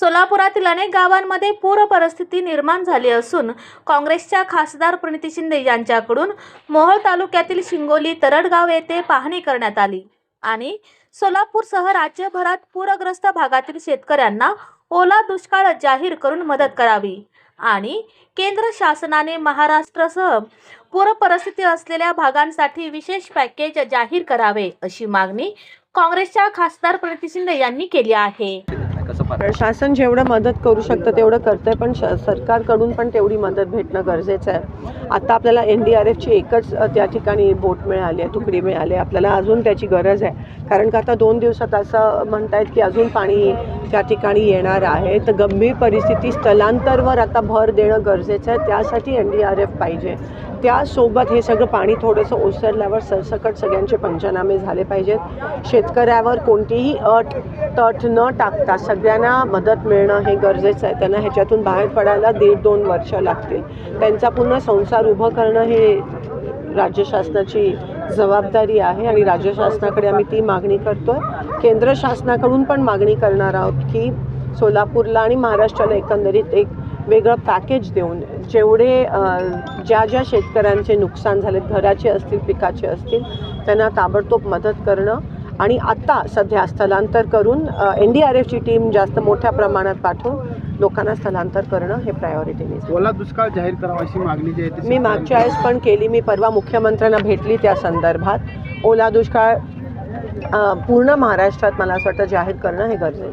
सोलापुरातील अनेक गावांमध्ये पूर परिस्थिती निर्माण झाली असून काँग्रेसच्या खासदार प्रणिती शिंदे यांच्याकडून मोहोळ तालुक्यातील शिंगोली तरडगाव येथे पाहणी करण्यात आली. आणि सोलापूरसह राज्यभरात पूरग्रस्त भागातील शेतकऱ्यांना ओला दुष्काळ जाहीर करून मदत करावी. आणि केंद्र शासनाने महाराष्ट्रासह पूर परिस्थिती असलेल्या भागांसाठी विशेष पॅकेज जाहीर करावे अशी मागणी काँग्रेसच्या खासदार प्रणिती शिंदे यांनी केली आहे. कसं पाहता? शासन जेवढं मदत करू शकतं तेवढं करतंय पण श सरकारकडून पण तेवढी मदत भेटणं गरजेचं आहे. आता आपल्याला एन डी आर एफची एकच अ, त्या ठिकाणी बोट मिळाली आहे तुकडी मिळाली आहे. आपल्याला अजून त्याची गरज आहे. कारण का आता दोन दिवसात असं म्हणतायत की अजून पाणी त्या ठिकाणी येणार आहे. तर गंभीर परिस्थिती स्थलांतरवर आता भर देणं गरजेचं आहे. त्यासाठी एन डी आर एफ पाहिजे. त्यासोबत हे सगळं पाणी थोडंसं ओसरल्यावर सरसकट सगळ्यांचे पंचनामे झाले पाहिजेत. शेतकऱ्यावर कोणतीही अट तट न टाकता सगळ्यांना मदत मिळणं हे गरजेचं आहे. त्यांना ह्याच्यातून बाहेर पडायला दीड दोन वर्ष लागतील. त्यांचा पुन्हा संसार उभं करणं हे राज्य शासनाची जबाबदारी आहे आणि राज्य शासनाकडे आम्ही ती मागणी करतो आहे केंद्र शासनाकडून पण मागणी करणार आहोत की सोलापूरला आणि महाराष्ट्राला एकंदरीत एक वेगळं पॅकेज देऊन जेवढे ज्या ज्या शेतकऱ्यांचे नुकसान झाले घराचे असतील पिकाचे असतील त्यांना ताबडतोब मदत करणं आणि आत्ता सध्या स्थलांतर करून एन डी आर एफची टीम जास्त मोठ्या प्रमाणात पाठवून लोकांना स्थलांतर करणं हे प्रायोरिटीने ओला दुष्काळ जाहीर करावा अशी मागणी जी आहे मी मागच्या वेळेस पण केली मी परवा मुख्यमंत्र्यांना भेटली त्या संदर्भात. ओला दुष्काळ पूर्ण महाराष्ट्रात मला असं वाटतं जाहीर करणं हे गरजेचं आहे.